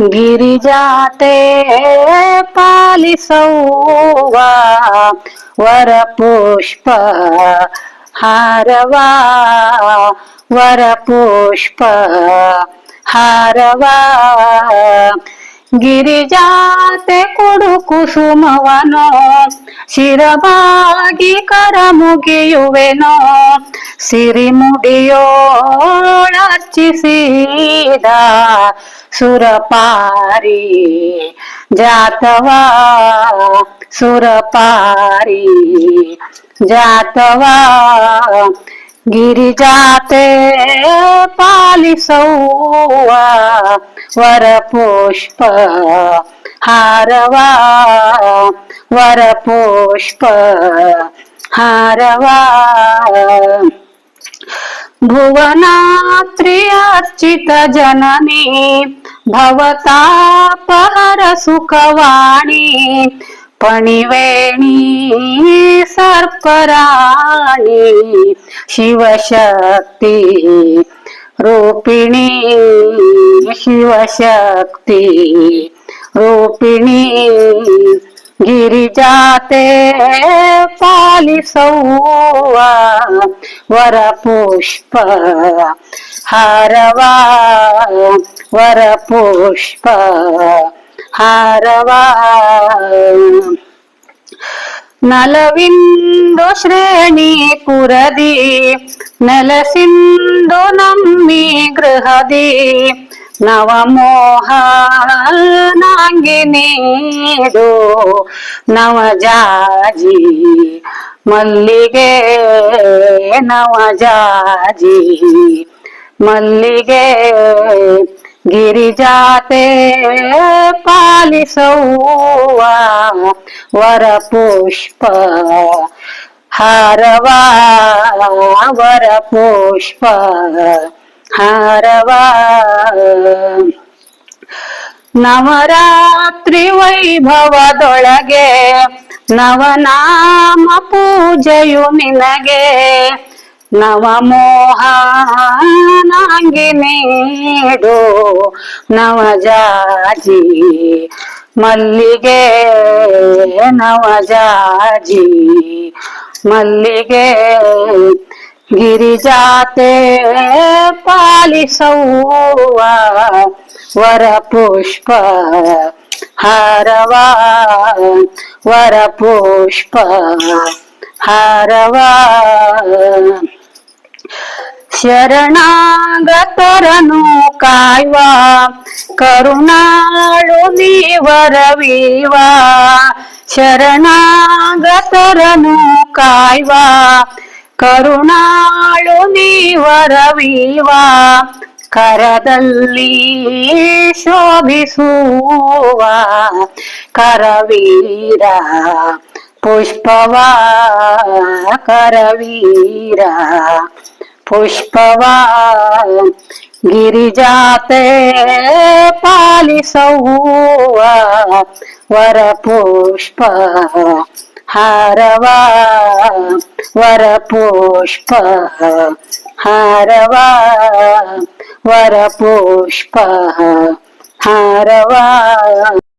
गिरिजाते पालिसौवा वरपुष्प हारवा वर पुष्प हारवा. ಗಿರಿಜಾತೆ ಕೊಡು ಕುಸುಮವನೋ ಶಿರಬಾಗಿ ಕರ ಮುಗಿಯುವೆನೋ ಸಿರಿಮುಡಿಯೋಳರ್ಚಿಸಿದ ಸುರಪಾರಿ ಜಾತವಾ ಸುರಪಾರಿ ಜಾತವಾ ಗಿರಿಜಾತೆ ಪಾಲಿಸೌವ वरपुष्प हारवा वरपुष्प हारवा. भुवनात्रियार्चित जननी सुखवाणी पणिवेणी सर्पराणी शिवशक्ती. रोपिणी शिवशक्ती रोपिणी गिरिजाते पाली सौवा वरपुष्प हारवा वरपुष्प हारवा. ಹಾರವಾ ನಲವಿಂದು ಶ್ರೇಣಿ ಪುರದಿ ನೆಲಸಿಂದು ನಮ್ಮಿ ಗೃಹದಿ ನವಮೋಹ ನಾಂಗಿ ನೀಡು ನವಜಾಜಿ ಮಲ್ಲಿಗೆ ನವಜಾಜಿ ಮಲ್ಲಿಗೆ ಗಿರಿಜಾತೆ ಪಾಲಿಸೌವ ವರಪುಷ್ಪ ಹಾರವಾ ವರಪುಷ್ಪ ಹಾರವಾ ನವರಾತ್ರಿ ವೈಭವದೊಳಗೆ ನವನಾಮ ಪೂಜೆಯು ನಿನಗೆ ನವಮೋಹ ನಂಗೆ ನೀಡು ನವಜಾಜಿ ಮಲ್ಲಿಗೆ ನವಜಾಜಿ ಮಲ್ಲಿಗೆ ಗಿರಿಜಾತೆ ಪಾಲಿಸೌವ ವರಪುಷ್ಪ ಹಾರವಾ ವರಪುಷ್ಪ ಹಾರವಾ ಶರಣಾಗತರನು ಕಾಯ್ವ ಕರುಣಾಳು ನೀವರವೀವ ಶರಣಾಗತರನು ಕಾಯ್ವ ಕರುಣಾಳು ನೀವರವೀವ ಕರದಲ್ಲಿ ಶೋಭಿಸುವ ಕರವೀರ ಪುಷ್ಪವಾ ಕರವೀರ. पुष्पवा गिरिजाते पालिसौवा वरपुष्प हारवा वरपुष्प हारवा वरपुष्प हारवा.